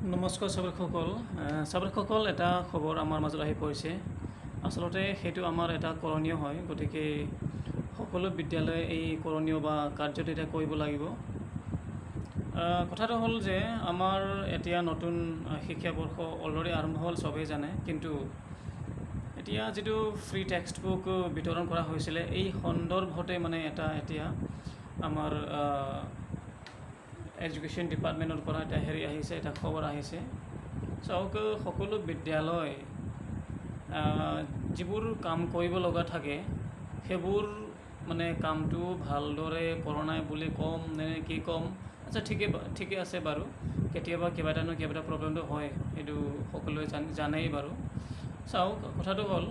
নমস্কাৰ চাবকসকল চাবকসকল এটা খবৰ আমাৰ মাজত আহি পৰিছে। আচলতে সেইটো আমাৰ এটা কৰণীয় হয় গতিকে সকলো বিদ্যালয়ে এই কৰণীয় বা কাৰ্যটো এতিয়া কৰিব লাগিব। কথাটো হ'ল যে আমাৰ এতিয়া নতুন শিক্ষাবৰ্ষ অলৰেডি আৰম্ভ হ'ল চবেই জানে। কিন্তু এতিয়া যিটো ফ্ৰী টেক্সট বুক বিতৰণ কৰা হৈছিলে এই সন্দৰ্ভতে মানে এটা এতিয়া আমাৰ এডুকেশ্যন ডিপাৰ্টমেণ্টৰ পৰা এটা হেৰি আহিছে এটা খবৰ আহিছে। চাওক সকলো বিদ্যালয় যিবোৰ কাম কৰিব লগা থাকে সেইবোৰ মানে কামটো ভালদৰে কৰা নাই বুলি ক'ম নে কি ক'ম আচ্ছা ঠিকে ঠিকে আছে বাৰু। কেতিয়াবা কিবা এটা নহয় কিবা এটা প্ৰব্লেমটো হয় সেইটো সকলোৱে জান জানেই বাৰু। চাওক কথাটো হ'ল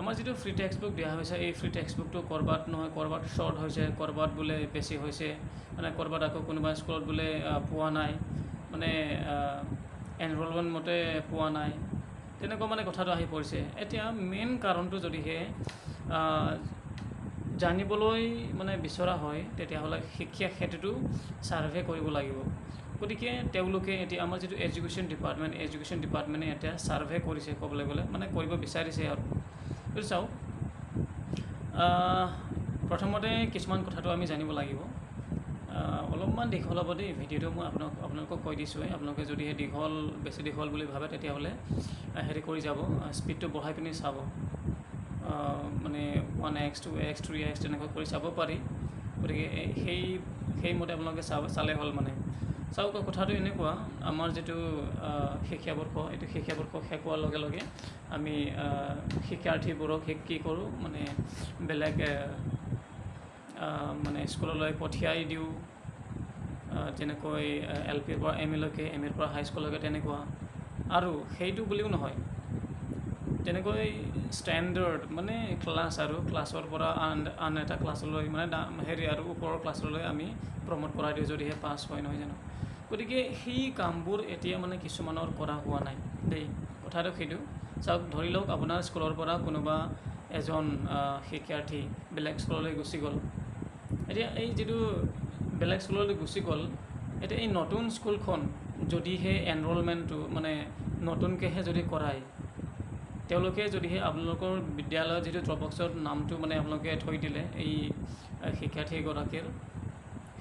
আমাৰ যিটো ফ্ৰী টেক্সট বুক দিয়া হৈছে এই ফ্ৰী টেক্সট বুকটো ক'ৰবাত নহয় ক'ৰবাত শ্বৰ্ট হৈছে ক'ৰবাত বোলে বেছি হৈছে মানে ক'ৰবাত আকৌ কোনোবা স্কুলত বোলে পোৱা নাই মানে এনৰলমেণ্ট মতে পোৱা নাই তেনেকুৱা মানে কথাটো আহি পৰিছে। এতিয়া মেইন কাৰণটো যদিহে জানিবলৈ মানে বিচৰা হয় তেতিয়াহ'লে শিক্ষা ক্ষেত্ৰটো ছাৰ্ভে কৰিব লাগিব। গতিকে তেওঁলোকে এতিয়া আমাৰ যিটো এডুকেশ্যন ডিপাৰ্টমেণ্ট এডুকেশ্যন ডিপাৰ্টমেণ্টে এতিয়া ছাৰ্ভে কৰিছে ক'বলৈ গ'লে মানে কৰিব বিচাৰিছে আৰু। বুজি চাওক প্ৰথমতে কিছুমান কথাটো আমি জানিব লাগিব। অলপমান দীঘল হ'ব দেই ভিডিঅ'টো মই আপোনাক আপোনালোকক কৈ দিছোঁৱেই। আপোনালোকে যদিহে দীঘল বেছি দীঘল বুলি ভাবে তেতিয়াহ'লে হেৰি কৰি যাব স্পীডটো বঢ়াই পিনি চাব। মানে one X two X three X তেনেকৈ কৰি চাব পাৰি। গতিকে সেই সেইমতে আপোনালোকে চাব চালে হ'ল মানে। চাওক কথাটো এনেকুৱা আমাৰ যিটো আহ, শিক্ষাবৰ্ষ এইটো শিক্ষাবৰ্ষ শেষ হোৱাৰ লগে লগে আমি শিক্ষাৰ্থীবোৰক শি- কি কৰোঁ মানে বেলেগ মানে স্কুললৈ পঠিয়াই দিওঁ যেনেকৈ এল পিৰ পৰা এম এলৈকে এম এৰ পৰা হাইস্কুললৈকে তেনেকুৱা। আৰু সেইটো বুলিও নহয় তেনেকৈ ষ্টেণ্ডাৰ্ড মানে ক্লাছ আৰু ক্লাছৰ পৰা আন আন এটা ক্লাছলৈ মানে হেৰি আৰু ওপৰৰ ক্লাছলৈ আমি প্ৰমোট কৰাই দিওঁ যদিহে পাছ হয় নহয় জানো? গতিকে সেই কামবোৰ এতিয়া মানে কিছুমানৰ কৰা হোৱা নাই। দেই কথাটো সেইটো চাওক ধৰি লওক আপোনাৰ স্কুলৰ পৰা কোনোবা এজন শিক্ষাৰ্থী বেলেগ স্কুললৈ গুচি গ'ল। এতিয়া এই যিটো বেলেগ স্কুললৈ গুচি গ'ল এতিয়া এই নতুন স্কুলখন যদিহে এনৰলমেণ্টটো মানে নতুনকৈহে যদি কৰায় তেওঁলোকে যদিহে আপোনালোকৰ বিদ্যালয়ত যিটো ড্ৰপ বক্সৰ নামটো মানে আপোনালোকে থৈ দিলে এই শিক্ষাৰ্থীগৰাকীৰ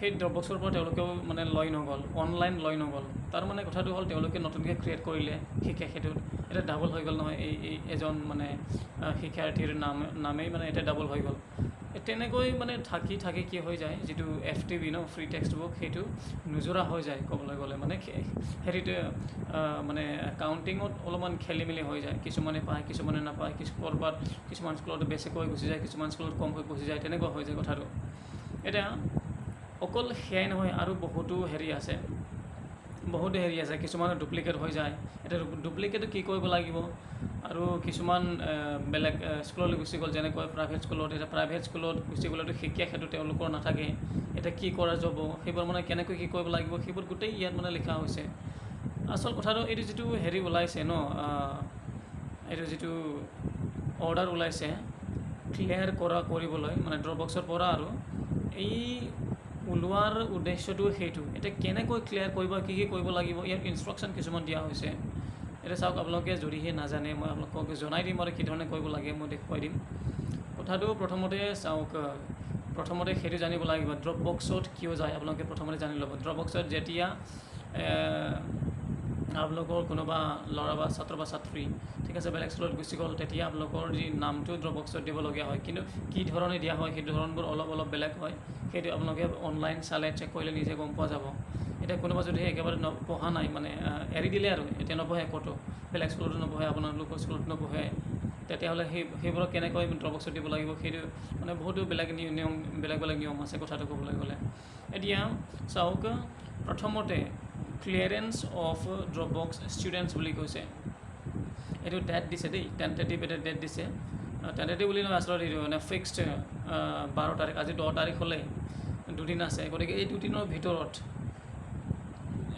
সেই ড্ৰপ বক্সৰ পৰা তেওঁলোকেও মানে লৈ নগ'ল অনলাইন লৈ নগ'ল। তাৰ মানে কথাটো হ'ল তেওঁলোকে নতুনকৈ ক্ৰিয়েট কৰিলে শিক্ষা ক্ষেত্ৰত। এতিয়া ডাবল হৈ গ'ল নহয় এই এজন মানে শিক্ষাৰ্থীৰ নাম নামেই মানে এতিয়া ডাবল হৈ গ'ল। তেনেকৈ মানে থাকি থাকি কি হৈ যায় যিটো এফ টি বি ন ফ্ৰী টেক্সট বুক সেইটো নোজোৰা হৈ যায় ক'বলৈ গ'লে। মানে হেৰিটো মানে কাউণ্টিঙত অলপমান খেলি মেলি হৈ যায়। কিছুমানে পায় কিছুমানে নাপায় কিছু ক'ৰবাত কিছুমান স্কুলত বেছিকৈ গুচি যায় কিছুমান স্কুলত কমকৈ গুচি যায় তেনেকুৱা হৈ যায় কথাটো। এতিয়া অকল সেয়াই নহয় আৰু বহুতো হেৰি আছে। বহুতো হেৰি আছে কিছুমানৰ ডুপ্লিকেট হৈ যায়। এতিয়া ডুপ্লিকেটো কি কৰিব লাগিব? আৰু কিছুমান বেলেগ স্কুললৈ গুচি গ'ল যেনেকৈ প্ৰাইভেট স্কুলত এতিয়া প্ৰাইভেট স্কুলত গুচি গ'লেতো শিক্ষা ক্ষেত্ৰত তেওঁলোকৰ নাথাকে। এতিয়া কি কৰা যাব? সেইবোৰ মানে কেনেকৈ কি কৰিব লাগিব? সেইবোৰ গোটেই ইয়াত মানে লিখা হৈছে। আচল কথাটো এইটো যিটো হেৰি ওলাইছে ন এইটো যিটো অৰ্ডাৰ ওলাইছে ক্লিয়াৰ কৰা কৰিবলৈ মানে ড্ৰপ বক্সৰ পৰা আৰু এই ওলোৱাৰ উদ্দেশ্যটো সেইটো। এতিয়া কেনেকৈ ক্লিয়াৰ কৰিব কি কি কৰিব লাগিব ইয়াত ইনষ্ট্ৰাকশ্যন কিছুমান দিয়া হৈছে। এতিয়া চাওক আপোনালোকে যদিহে নাজানে মই আপোনালোকক জনাই দিম আৰু কি ধৰণে কৰিব লাগে মই দেখুৱাই দিম। কথাটো প্ৰথমতে চাওক প্ৰথমতে সেইটো জানিব লাগিব ড্ৰপ বক্সত কিয় যায় আপোনালোকে প্ৰথমতে জানি ল'ব। ড্ৰপ বক্সত যেতিয়া আপোনালোকৰ কোনোবা ল'ৰা বা ছাত্ৰ বা ছাত্ৰী ঠিক আছে বেলেগ স্কুলত গুচি গ'ল তেতিয়া আপোনালোকৰ যি নামটো ড্ৰপ বক্সত দিবলগীয়া হয়। কিন্তু কি ধৰণে দিয়া হয় সেই ধৰণবোৰ অলপ অলপ বেলেগ হয়। সেইটো আপোনালোকে অনলাইন চালে চেক কৰিলে নিজে গম পোৱা যাব। এতিয়া কোনোবা যদি একেবাৰে ন পঢ়া নাই মানে এৰি দিলে আৰু এতিয়া নপঢ়ে ক'তো বেলেগ স্কুলতো নপঢ়ে আপোনালোকৰ স্কুলত নপঢ়ে তেতিয়াহ'লে সেই সেইবোৰক কেনেকৈ ড্ৰপ বক্সত দিব লাগিব সেইটো মানে বহুতো বেলেগ নিয়ম বেলেগ বেলেগ নিয়ম আছে কথাটো ক'বলৈ গ'লে। এতিয়া চাওক প্ৰথমতে ক্লিয়াৰেঞ্চ অফ ড্ৰপ ষ্টুডেণ্টছ বুলি কৈছে। এইটো ডেট দিছে দেই টেণ্টেটিভ এটা ডেট দিছে। টেণ্টেটিভ বুলি নহয় আচলতে এইটো মানে ফিক্সড বাৰ তাৰিখ আজি দহ তাৰিখ হ'লে দুদিন আছে। গতিকে এই দুদিনৰ ভিতৰত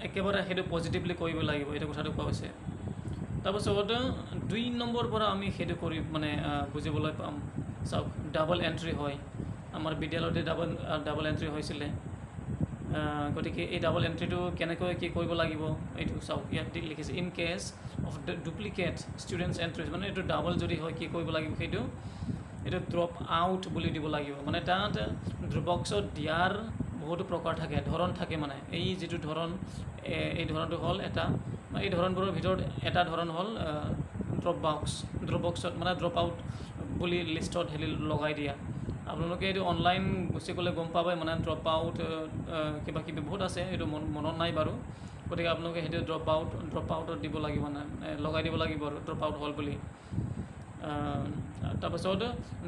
একেবাৰে সেইটো পজিটিভলি কৰিব লাগিব এইটো কথাটো কোৱা হৈছে। তাৰপাছত দুই নম্বৰ পৰা আমি সেইটো কৰি মানে বুজিবলৈ পাম। চাওক ডাবল এণ্ট্ৰি হয়। আমাৰ বিদ্যালয়তে ডাবল ডাবল এণ্ট্ৰি হৈছিলে। গতিকে এই ডাবল এণ্ট্ৰিটো কেনেকৈ কি কৰিব লাগিব এইটো চাওক ইয়াত লিখিছে in case of duplicate students entries মানে এইটো ডাবল যদি হয় কি কৰিব লাগিব সেইটো? এইটো ড্ৰপ আউট বুলি দিব লাগিব। মানে তাত ড্ৰপবক্সত দিয়াৰ বহুতো প্ৰকাৰ থাকে ধৰণ থাকে মানে। এই যিটো ধৰণ এই ধৰণটো হ'ল এটা এই ধৰণবোৰৰ ভিতৰত এটা ধৰণ হ'ল ড্ৰপ বক্স ড্ৰপ বক্সত মানে ড্ৰপ আউট বুলি লিষ্টত হেৰি লগাই দিয়া। আপোনালোকে এইটো অনলাইন গুচি গ'লে গম পাবই মানে ড্ৰপ আউট কিবা কিবি বহুত আছে মন মনত নাই বাৰু। গতিকে আপোনালোকে সেইটো ড্ৰপ আউট ড্ৰপ আউটত দিব লাগিব মানে লগাই দিব লাগিব আৰু ড্ৰপ আউট হ'ল বুলি। তাৰপাছত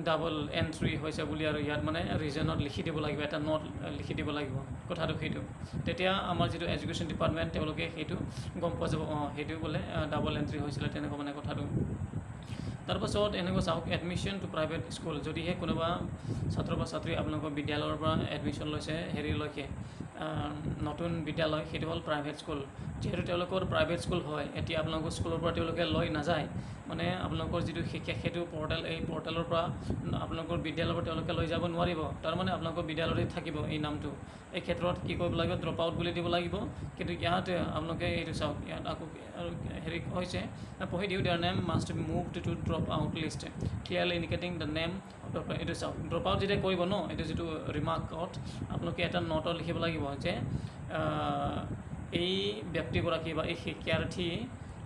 ডাবল এণ্ট্ৰি হৈছে বুলি আৰু ইয়াত মানে ৰিজনত লিখি দিব লাগিব এটা নোট লিখি দিব লাগিব কথাটো সেইটো। তেতিয়া আমাৰ যিটো এডুকেশ্যন ডিপাৰ্টমেণ্ট তেওঁলোকে সেইটো গম পোৱা যাব অঁ সেইটো বোলে ডাবল এণ্ট্ৰি হৈছিলে তেনেকুৱা মানে কথাটো। তাৰপাছত এনেকুৱা চাওক এডমিশ্যন টু প্ৰাইভেট স্কুল যদিহে কোনোবা ছাত্ৰ বা ছাত্ৰী আপোনালোকৰ বিদ্যালয়ৰ পৰা এডমিশ্যন লৈছে হেৰিলৈকে নতুন বিদ্যালয় সেইটো হ'ল প্ৰাইভেট স্কুল যিহেতু তেওঁলোকৰ প্ৰাইভেট স্কুল হয় এতিয়া আপোনালোকৰ স্কুলৰ পৰা তেওঁলোকে লৈ নাযায় মানে আপোনালোকৰ যিটো শিক্ষা সেইটো পৰ্টেল এই পৰ্টেলৰ পৰা আপোনালোকৰ বিদ্যালয়ৰ পৰা তেওঁলোকে লৈ যাব নোৱাৰিব। তাৰমানে আপোনালোকৰ বিদ্যালয়তে থাকিব এই নামটো। এই ক্ষেত্ৰত কি কৰিব লাগিব ড্ৰপ আউট বুলি দিব লাগিব। কিন্তু ইয়াত আপোনালোকে এইটো চাওক ইয়াত আকৌ আৰু হেৰি হৈছে পঢ়ি দিওঁ their name must move to drop out list clearly indicating the name এইটো চাওক ড্ৰপ আউট যেতিয়া কৰিব ন এইটো যিটো ৰিমাৰ্কত আপোনালোকে এটা নোটত লিখিব লাগিব যে এই ব্যক্তিগৰাকী বা এই শিক্ষাৰ্থী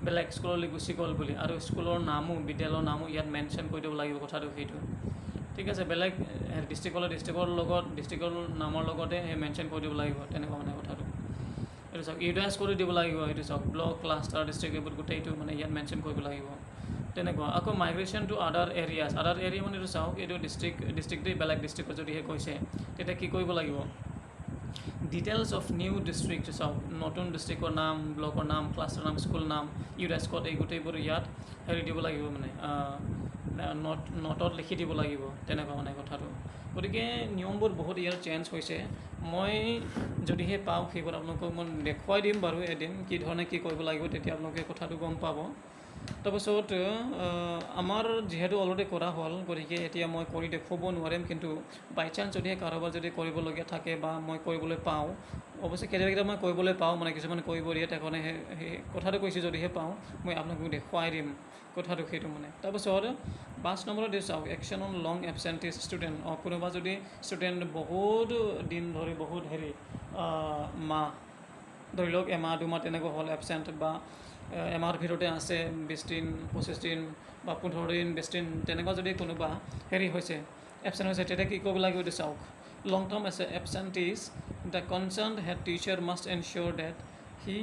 বেলেগ স্কুললৈ গুচি গ'ল বুলি আৰু স্কুলৰ নামো বিদ্যালয়ৰ নামো ইয়াত মেনশ্যন কৰি দিব লাগিব কথাটো সেইটো। ঠিক আছে বেলেগ ডিষ্ট্ৰিক্টলৈ ডিষ্ট্ৰিক্টৰ লগত ডিষ্ট্ৰিক্টৰ নামৰ লগতে সেই মেনশ্যন কৰি দিব লাগিব তেনেকুৱা মানে কথাটো। এইটো চাওক ইউডাইজ কৰি দিব লাগিব এইটো চাওক ব্লক ক্লাষ্টাৰ ডিষ্ট্ৰিক্ট এইবোৰ গোটেইটো মানে ইয়াত মেনশ্যন কৰিব লাগিব। তেনেকুৱা। আকৌ migration to other areas other area মানে এইটো চাওক এইটো ডিষ্ট্ৰিক্ট ডিষ্ট্ৰিক্টেই বেলেগ ডিষ্ট্ৰিক্টত যদিহে কৈছে তেতিয়া কি কৰিব লাগিব? ডিটেইলছ অফ নিউ ডিষ্ট্ৰিক্ট চাওক। নতুন ডিষ্ট্ৰিক্টৰ নাম ব্লকৰ নাম ক্লাছৰ নাম স্কুল নাম ইউডাইজ ক'ড এই গোটেইবোৰ ইয়াত হেৰি দিব লাগিব মানে নট নটত লিখি দিব লাগিব তেনেকুৱা মানে কথাটো। গতিকে নিয়মবোৰ বহুত ইয়াৰ চেঞ্জ হৈছে। মই যদিহে পাওঁ সেইবোৰ আপোনালোকক মই দেখুৱাই দিম বাৰু এদিন কি ধৰণে কি কৰিব লাগিব তেতিয়া আপোনালোকে কথাটো গম পাব। তাৰপাছত আমাৰ যিহেতু অলৰেডি কৰা হ'ল গতিকে এতিয়া মই কৰি দেখুৱাব নোৱাৰিম কিন্তু বাই চান্স যদিহে কাৰোবাৰ যদি কৰিবলগীয়া থাকে বা মই কৰিবলৈ পাওঁ অৱশ্যে কেতিয়াবা কেতিয়াবা মই কৰিবলৈ পাওঁ মানে কিছুমানে কৰিব দিয়ে তেখনে সেই কথাটো কৈছোঁ যদিহে পাওঁ মই আপোনালোকক দেখুৱাই দিম কথাটো সেইটো মানে। তাৰপাছত পাঁচ নম্বৰত দি চাওক action on long absentees student অঁ কোনোবা যদি ষ্টুডেণ্ট বহুত দিন ধৰি বহুত হেৰি মাহ ধৰি লওক এমাহ দুমাহ তেনেকুৱা হ'ল এবচেণ্ট বা এমাহৰ ভিতৰতে আছে বিছ দিন পঁচিছ দিন বা পোন্ধৰ দিন বিছ দিন তেনেকুৱা যদি কোনোবা হেৰি হৈছে এবচেণ্ট হৈছে তেতিয়া কি কৰিব লাগিব এইটো চাওক। লং টাৰ্ম আছে absentees the concern head teacher must ensure that he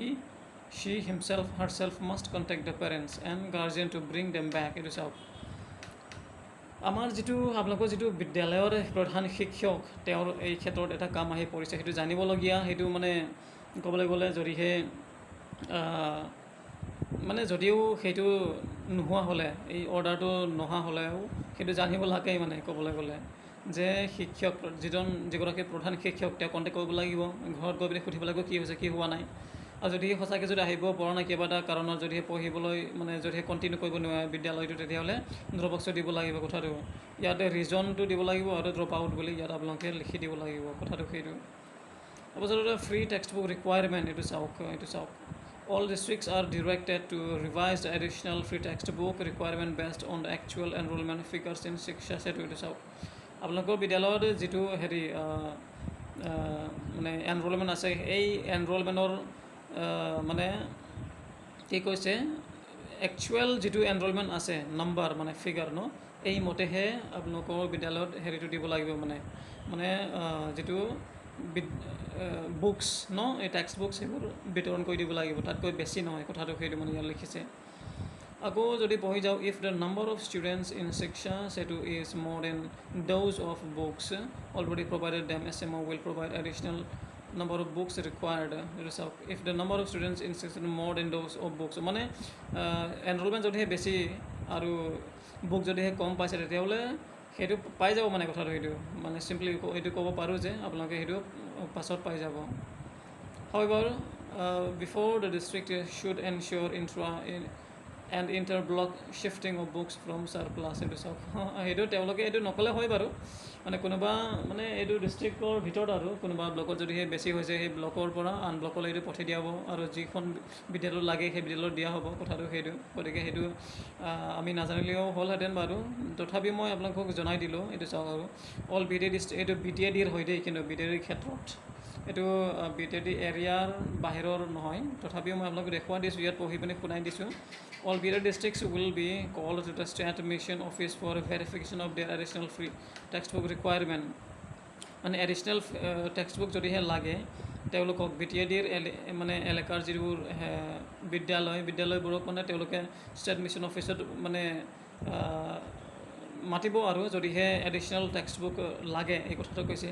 she himself herself must contact the parents and guardian to bring them back এইটো চাওক। আমাৰ যিটো আপোনালোকৰ যিটো বিদ্যালয়ৰ প্ৰধান শিক্ষক তেওঁৰ এই ক্ষেত্ৰত এটা কাম আহি পৰিছে সেইটো জানিবলগীয়া সেইটো মানে ক'বলৈ গ'লে যদিহে মানে যদিও সেইটো নোহোৱা হ'লে এই অৰ্ডাৰটো নোহোৱা হ'লেও সেইটো জানিব লাগেই মানে ক'বলৈ গ'লে যে শিক্ষক যিজন যিগৰাকী প্ৰধান শিক্ষক তেওঁ কণ্টেক্ট কৰিব লাগিব ঘৰত গৈ পিনে সুধিব লাগিব কি হৈছে কি হোৱা নাই। আৰু যদিহে সঁচাকৈ যদি আহিব পৰা নাই কিবা এটা কাৰণত যদিহে পঢ়িবলৈ মানে যদিহে কণ্টিনিউ কৰিব নোৱাৰে বিদ্যালয়টো তেতিয়াহ'লে ড্ৰপবক্সটো দিব লাগিব কথাটো। ইয়াতে ৰিজনটো দিব লাগিব আৰু ড্ৰপ আউট বুলি ইয়াত আপোনালোকে লিখি দিব লাগিব কথাটো সেইটো। তাৰপাছত ফ্ৰী টেক্সট বুক ৰিকুৱাৰমেণ্ট এইটো চাওক এইটো চাওক all districts are directed to revise additional free text book requirement based on actual enrolment figures in Shiksha Setu এইটো চাওক আপোনালোকৰ বিদ্যালয়ত যিটো হেৰি মানে এনৰলমেণ্ট আছে এই এনৰলমেণ্টৰ মানে কি কৈছে একচুৱেল যিটো এনৰলমেণ্ট আছে নাম্বাৰ মানে ফিগাৰ ন এই মতেহে আপোনালোকৰ বিদ্যালয়ত হেৰিটো দিব লাগিব মানে মানে যিটো বুকছ ন? এই টেক্সট বুকছ সেইবোৰ বিতৰণ কৰি দিব লাগিব। তাতকৈ বেছি নহয় কথাটো সেইটো মানে ইয়াত লিখিছে। আকৌ যদি পঢ়ি যাওঁ if the number of students in shiksha সেইটো is more than those of books already provided then S M O will provide additional number of books required. এইটো চাওক if the number of students in section more than those of books মানে enrolment যদিহে বেছি আৰু book যদিহে কম পাইছে তেতিয়াহ'লে সেইটো পাই যাব মানে কথাটো সেইটো। মানে চিম্পলি এইটো ক'ব পাৰোঁ যে আপোনালোকে সেইটো পাছত পাই যাব। হয় বাৰু before the district should ensure intra in and inter block shifting of books from surplus এইটো চাওক সেইটো তেওঁলোকে এইটো নক'লে হয় বাৰু। মানে কোনোবা মানে এইটো ডিষ্ট্ৰিক্টৰ ভিতৰত আৰু কোনোবা ব্লকত যদি সেই বেছি হৈছে সেই ব্লকৰ পৰা আন ব্লকলৈ এইটো পঠাই দিয়া হ'ব আৰু যিখন বিদ্যালয়ত লাগে সেই বিদ্যালয়ত দিয়া হ'ব কথাটো সেইটো। গতিকে সেইটো আমি নাজানিলেও হ'লহেঁতেন বাৰু। তথাপিও মই আপোনালোকক জনাই দিলোঁ এইটো চাওক আৰু। অল বি টি ডিষ্ট্ৰিক্ট এইটো বি টি এ ডিৰ হয় দেই কিন্তু বি টি এ ডিৰ ক্ষেত্ৰত। এইটো বি টি ডি এৰিয়াৰ বাহিৰৰ নহয়। তথাপিও মই আপোনালোকক দেখুৱাই দিছোঁ ইয়াত পঢ়ি পিনি শুনাই দিছোঁ। All B T districts will be call to the state mission office for verification of their additional free text book requirement মানে এডিশ্যনেল টেক্সট বুক যদিহে লাগে তেওঁলোকক বি টি এ ডিৰ এলে মানে এলেকাৰ যিবোৰ বিদ্যালয় বিদ্যালয়বোৰক মানে তেওঁলোকে ষ্টেট মিছন অফিচত মানে মাতিব আৰু যদিহে এডিশ্যনেল টেক্সট বুক লাগে এই কথাটো কৈছে।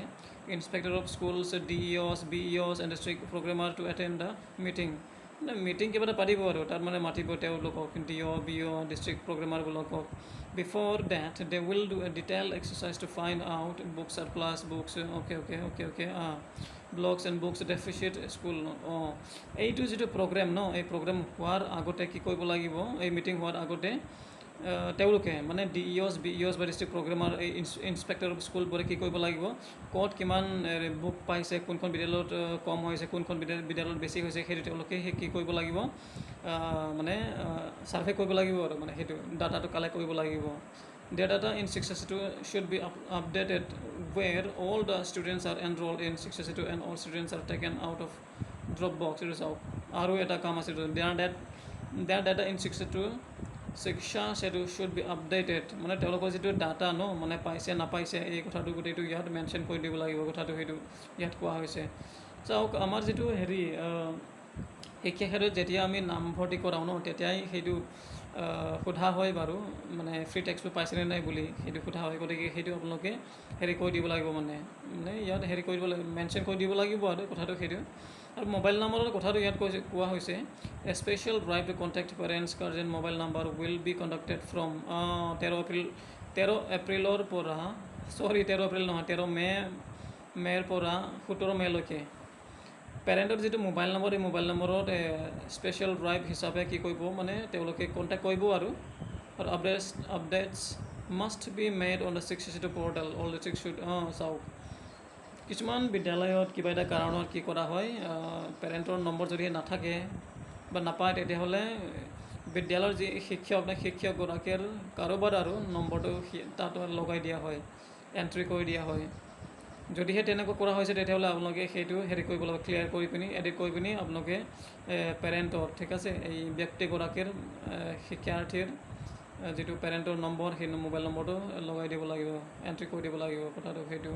Inspector of schools D EOs B EOs and district programmer to attend the meeting মানে মিটিং কিবা এটা পাতিব আৰু তাত মানে মাতিব তেওঁলোকক D O' B O' district প্ৰগ্ৰেমাৰবিলাকক before date they will do a detail exercise to find out books are plus books okay okay okay okay blocks and books deficient school অঁ এইটো যিটো প্ৰগ্ৰেম ন এই প্ৰগ্ৰেম হোৱাৰ আগতে কি কৰিব লাগিব? এই মিটিং হোৱাৰ আগতে তেওঁলোকে মানে ডি ইঅ'ছ বি ইঅ'ছ বা ডিষ্ট্ৰিক্ট প্ৰগ্ৰেমাৰ এই ইনস্পেক্টৰ স্কুলবোৰে কি কৰিব লাগিব? ক'ত কিমান বুক পাইছে কোনখন বিদ্যালয়ত কম হৈছে কোনখন বিদ্যালয় বিদ্যালয়ত বেছি হৈছে সেইটো তেওঁলোকে সেই কি কৰিব লাগিব? মানে ছাৰ্ভে কৰিব লাগিব আৰু মানে সেইটো ডাটাটো কালেক্ট কৰিব লাগিব। Their data in Shiksha Setu should be updated where all the students are enroll in Shiksha Setu and all students are taken out of drop box আৰু এটা কাম আছে their date their data in Shiksha Setu Shiksha Setu should B updated মানে তেওঁলোকৰ যিটো data ন মানে পাইছে নাপাইছে এই কথাটো গোটেইটো ইয়াত মেনশ্যন কৰি দিব লাগিব কথাটো সেইটো ইয়াত কোৱা হৈছে। চাওক আমাৰ যিটো হেৰি শিক্ষা ক্ষেত্ৰত যেতিয়া আমি নামভৰ্তি কৰাওঁ ন তেতিয়াই সেইটো সোধা হয় বাৰু। মানে ফ্ৰী টেক্সটো পাইছেনে নাই বুলি সেইটো সোধা হয়। গতিকে সেইটো আপোনালোকে হেৰি কৰি দিব লাগিব মানে। মানে ইয়াত হেৰি কৰি দিব লাগিব মেনশ্যন কৰি দিব লাগিব আৰু কথাটো সেইটো। আৰু মোবাইল নম্বৰৰ কথাটো ইয়াত কৈছে কোৱা হৈছে special drive to contact parents guardian mobile number will be conducted from তেৰ এপ্ৰিল তেৰ এপ্ৰিলৰ পৰা চৰি তেৰ এপ্ৰিল নহয় তেৰ মে' মে'ৰ পৰা সোতৰ মে'লৈকে। পেৰেণ্টৰ যিটো মোবাইল নম্বৰ এই মোবাইল নম্বৰত স্পেচিয়েল ড্ৰাইভ হিচাপে কি কৰিব মানে তেওঁলোকে কণ্টেক্ট কৰিব আৰু আৰু updates updates must be made on the Shiksha Setu portal all the Shiksha should uh চাওক। কিছুমান বিদ্যালয়ত কিবা এটা কাৰণত কি কৰা হয় পেৰেণ্টৰ নম্বৰ যদি নাথাকে বা নাপায় তেতিয়াহ'লে বিদ্যালয়ৰ যি শিক্ষক নে শিক্ষকগৰাকীৰ কাৰোবাৰ আৰু নম্বৰটো তাত লগাই দিয়া হয় এণ্ট্ৰি কৰি দিয়া হয়। যদিহে তেনেকুৱা কৰা হৈছে তেতিয়াহ'লে আপোনালোকে সেইটো হেৰি কৰিব লাগিব ক্লিয়াৰ কৰি পিনি এডিট কৰি পিনি আপোনালোকে পেৰেণ্টৰ ঠিক আছে? এই ব্যক্তিগৰাকীৰ শিক্ষাৰ্থীৰ যিটো পেৰেণ্টৰ নম্বৰ সেই মোবাইল নম্বৰটো লগাই দিব লাগিব এণ্ট্ৰি কৰি দিব লাগিব কথাটো সেইটো।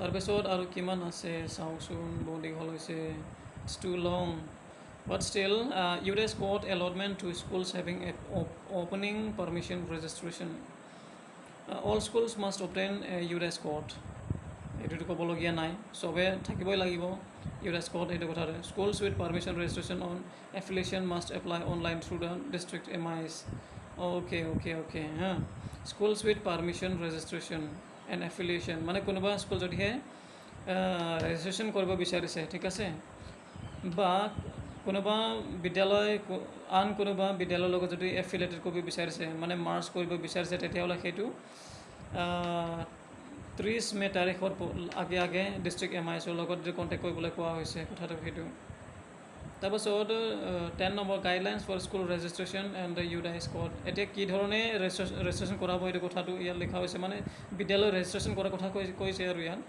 তাৰপিছত আৰু কিমান আছে? চাওকচোন বহুত দীঘল হৈছে। It's too long but still UDISE code allotment to schools having opening permission registration all schools must obtain UDISE code এইটোতো ক'বলগীয়া নাই। চবে থাকিবই লাগিব। ইউৰেছ কোড সেইটো কথাটো। Schools with permission registration on affiliation must apply online through the district M I S okay okay okay হা schools with permission registration and affiliation মানে কোনোবা স্কুল যদিহে ৰেজিষ্ট্ৰেশ্যন কৰিব বিচাৰিছে ঠিক আছে? বা কোনোবা বিদ্যালয় আন কোনোবা বিদ্যালয়ৰ লগত যদি এফিলেটেড কৰিব বিচাৰিছে মানে মাৰ্চ কৰিব বিচাৰিছে তেতিয়াহ'লে সেইটো ত্ৰিছ মে' তাৰিখৰ প- আগে আগে ডিষ্ট্ৰিক্ট এম আই এছৰ লগত কণ্টেক্ট কৰিবলৈ কোৱা হৈছে কথাটো সেইটো। তাৰপাছত ten number guidelines for school registration and UDISE code এতিয়া কি ধৰণে ৰেজিষ্ট্ৰেশ্যন কৰাব এইটো কথাটো ইয়াত লিখা হৈছে। মানে বিদ্যালয় ৰেজিষ্ট্ৰেশ্যন কৰাৰ কথা কৈ কৈছে আৰু ইয়াত।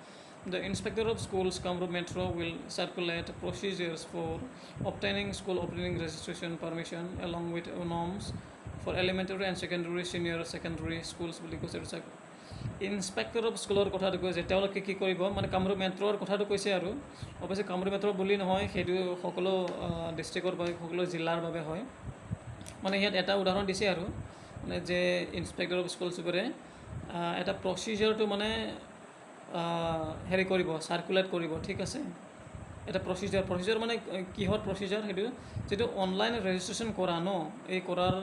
The inspector of schools Kamrup metro' will circulate procedures for obtaining school opening registration permission along with norms for elementary and secondary senior secondary schools inspector of স্কুলৰ কথাটো কৈছে তেওঁলোকে কি কৰিব মানে কামৰূপ মেট্ৰ'ৰ কথাটো কৈছে আৰু। অৱশ্যে কামৰূপ মেট্ৰ' বুলি নহয় সেইটো সকলো ডিষ্ট্ৰিক্টৰ বাবে সকলো জিলাৰ বাবে হয়। মানে ইয়াত এটা উদাহৰণ দিছে আৰু মানে যে ইনস্পেক্টৰ অফ স্কুলছবোৰে আহ, এটা প্ৰচিজাৰটো মানে হেৰি কৰিব চাৰ্কুলেট কৰিব ঠিক আছে? এটা প্ৰচিজাৰ প্ৰচিজাৰ মানে কিহৰ প্ৰচিজাৰ সেইটো যিটো অনলাইন ৰেজিষ্ট্ৰেশ্যন কৰা ন এই কৰাৰ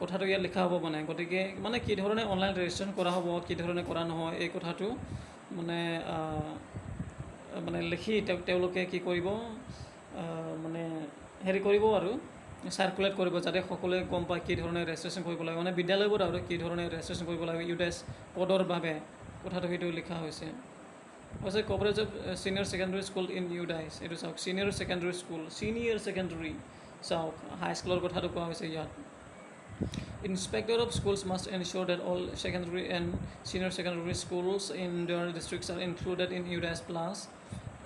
কথাটো ইয়াত লিখা হ'ব মানে। গতিকে মানে কি ধৰণে অনলাইন ৰেজিষ্ট্ৰেশ্যন কৰা হ'ব কি ধৰণে কৰা নহয় এই কথাটো মানে মানে লিখি তেওঁ তেওঁলোকে কি কৰিব মানে হেৰি কৰিব আৰু চাৰ্কুলেট কৰিব যাতে সকলোৱে গম পায় কি ধৰণে ৰেজিষ্ট্ৰেশ্যন কৰিব লাগে। মানে বিদ্যালয়বোৰত আৰু কি ধৰণে ৰেজিষ্ট্ৰেশ্যন কৰিব লাগে ইউডাইছ পদৰ বাবে কথাটো সেইটো লিখা হৈছে। হৈছে coverage of senior secondary school in UDISE এইটো চাওক senior secondary school senior secondary চাওক হাইস্কুলৰ কথাটো কোৱা হৈছে ইয়াত। Inspector of schools must ensure that all secondary and senior secondary schools in their districts are included in UDAS Plus,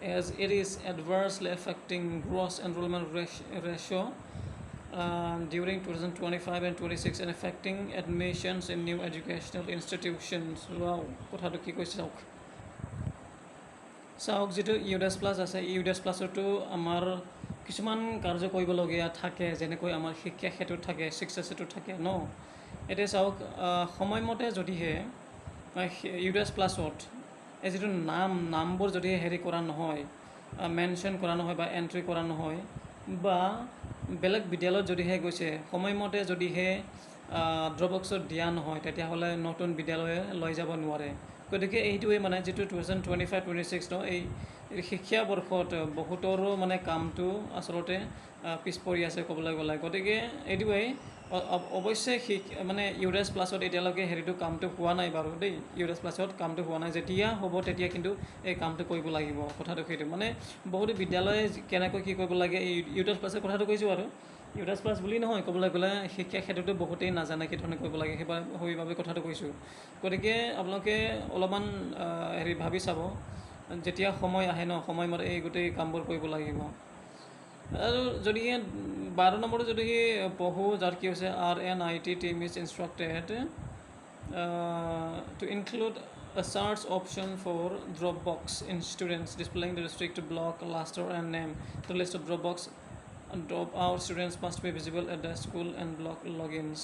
as it is adversely affecting gross enrollment rat- ratio uh, during 2025 and 26 and affecting admissions in new educational institutions. Wow, কথাটো কি কৈছে চাওক চাওক যিটো ইউডাছ plus আছে ইউডাছ প্লাছতো আমাৰ কিছুমান কাৰ্য কৰিবলগীয়া থাকে যেনেকৈ আমাৰ শিক্ষা ক্ষেত্ৰত থাকে শিক্ষা ক্ষেত্ৰত থাকে ন? এতিয়া চাওক সময়মতে যদিহে ইউডাছ প্লাছত এই যিটো নাম নামবোৰ যদিহে হেৰি কৰা নহয় মেনশ্যন কৰা নহয় বা এণ্ট্ৰি কৰা নহয় বা বেলেগ বিদ্যালয়ত যদিহে গৈছে সময়মতে যদিহে ড্ৰবক্সত দিয়া নহয় তেতিয়াহ'লে নতুন বিদ্যালয়ে লৈ যাব নোৱাৰে। গতিকে এইটোৱে মানে যিটো two thousand twenty five twenty six ন এই শিক্ষাবৰ্ষত বহুতৰো মানে কামটো আচলতে পিছ পৰি আছে ক'বলৈ গ'লে। গতিকে এইটোৱে অ- অ- অৱশ্যে মানে ইউৰেছ প্লাছত এতিয়ালৈকে হেৰিটো কামটো হোৱা নাই বাৰু দেই। ইউৰেছ প্লাছত কামটো হোৱা নাই। যেতিয়া হ'ব তেতিয়া কিন্তু এই কামটো কৰিব লাগিব কথাটো সেইটো। মানে বহুতো বিদ্যালয়ে কেনেকৈ কি কৰিব লাগে এই ইউৰেছ প্লাছৰ কথাটো কৈছোঁ আৰু। ইউৰেছ প্লাছ বুলি নহয় ক'বলৈ গ'লে শিক্ষা ক্ষেত্ৰতো বহুতেই নাজানে কি ধৰণে কৰিব লাগে সেইবাবে সেইবাবে কথাটো কৈছোঁ। গতিকে আপোনালোকে অলপমান হেৰি ভাবি চাব। যেতিয়া সময় আহে ন সময় মতে এই গোটেই কামবোৰ কৰিব লাগিব। আৰু যদিহে বাৰ নম্বৰত যদিহে পঢ়োঁ যাৰ কি হৈছে R N I T team is instructed to include a search option for drop box in students displaying the district block cluster and name the list of drop box drop out students must be visible at the school and block log ins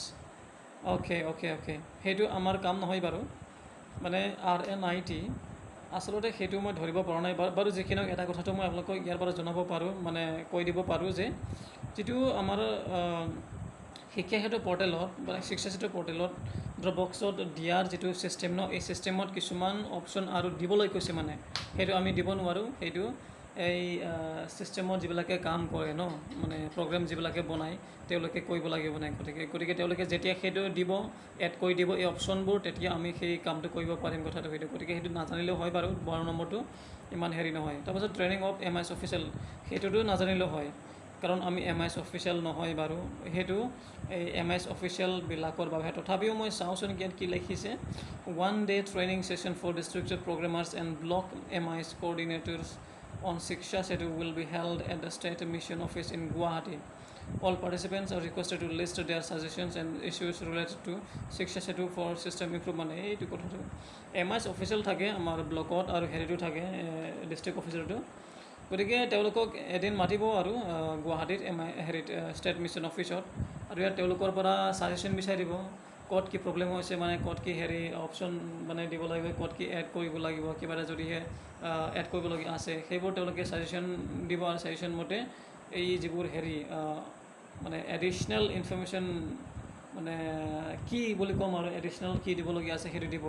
okay okay okay সেইটো আমাৰ কাম নহয় বাৰু। মানে R N I T আচলতে সেইটো মই ধৰিব পৰা নাই বাৰু যিখিনি এটা কথাটো মই আপোনালোকক ইয়াৰ পৰা জনাব পাৰোঁ মানে কৈ দিব পাৰোঁ যে যিটো আমাৰ শিক্ষা সেতু পৰ্টেলত বা শিক্ষা সেতু পৰ্টেলত ড্ৰপবক্সত দিয়াৰ যিটো ছিষ্টেম ন এই ছিষ্টেমত কিছুমান অপশ্যন আৰু দিবলৈ কৈছে মানে। সেইটো আমি দিব নোৱাৰোঁ সেইটো এই ছিষ্টেমত যিবিলাকে কাম কৰে ন মানে প্ৰগ্ৰেম যিবিলাকে বনায় তেওঁলোকে কৰিব লাগিব মানে গতিকে গতিকে তেওঁলোকে যেতিয়া সেইটো দিব এড কৰি দিব এই অপশ্যনবোৰ তেতিয়া আমি সেই কামটো কৰিব পাৰিম কথাটো সেইটো। গতিকে সেইটো নাজানিলেও হয় বাৰু বাৰ নম্বৰটো ইমান হেৰি নহয়। তাৰপাছত training of M I official সেইটোতো নাজানিলেও হয়। কাৰণ আমি এম আই এছ অফিচিয়েল নহয় বাৰু সেইটো এই এম আই এছ অফিচিয়েলবিলাকৰ বাবে। তথাপিও মই চাওঁচোন ইয়াত কি লিখিছে। One day training session for districted programmers and block M I S coordinators on Shiksha Setu will be held at the state mission office in Guwahati All participants are requested to list their suggestions and issues related to শিক্ষা সেতু for system improvement এইটো কথাটো। M I S official থাকে আমাৰ ব্লকত আৰু হেৰিটো থাকে ডিষ্ট্ৰিক্ট অফিচাৰটো গতিকে তেওঁলোকক এদিন মাতিব আৰু গুৱাহাটীত এম আই হেৰিত ষ্টেট মিছন অফিচত আৰু ইয়াত তেওঁলোকৰ পৰা ছাজেশ্যন বিচাৰি ক'ত কি প্ৰব্লেম হৈছে মানে ক'ত কি হেৰি অপশ্যন মানে দিব লাগিব ক'ত কি এড কৰিব লাগিব কিবা এটা যদিহে এড কৰিবলগীয়া আছে সেইবোৰ তেওঁলোকে ছাজেশ্যন দিব আৰু ছাজেশ্যন মতে এই যিবোৰ হেৰি মানে এডিশ্যনেল ইনফৰ্মেশ্যন মানে কি বুলি ক'ম আৰু এডিশ্যনেল কি দিবলগীয়া আছে সেইটো দিব।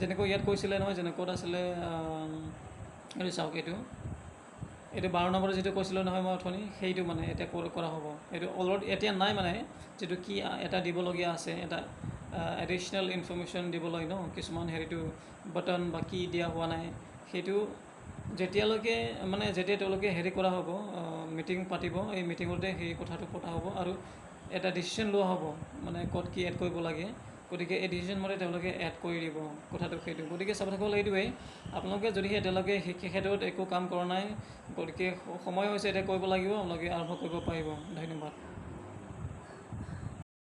যেনেকৈ ইয়াত কৈছিলে নহয় যেনে ক'ত আছিলে এইটো চাওক এইটো। এইটো বাৰ নম্বৰ যিটো কৈছিলোঁ নহয় মই অথনি সেইটো মানে এতিয়া কৰ- হ'ব। এইটো অলৰেডি এতিয়া নাই মানে যিটো কি এটা দিবলগীয়া আছে এটা এডিশ্যনেল ইনফৰ্মেশ্যন দিবলৈ ন কিছুমান হেৰিটো বাটন বা কি দিয়া হোৱা নাই। সেইটো যেতিয়ালৈকে মানে যেতিয়া তেওঁলোকে হেৰি কৰা হ'ব মিটিং পাতিব এই মিটিঙতে সেই কথাটো পতা হ'ব আৰু এটা ডিচিশ্যন লোৱা হ'ব মানে ক'ত কি এড কৰিব লাগে। গতিকে এই ডিচিশ্যন মতে তেওঁলোকে এড কৰি দিব কথাটো সেইটো। গতিকে চাব থাকিব এইটোৱেই আপোনালোকে যদিহে এতিয়ালৈকে ক্ষেত্ৰত একো কাম কৰা নাই গতিকে সময় হৈছে এতিয়া কৰিব লাগিব আপোনালোকে আৰম্ভ কৰিব পাৰিব। ধন্যবাদ।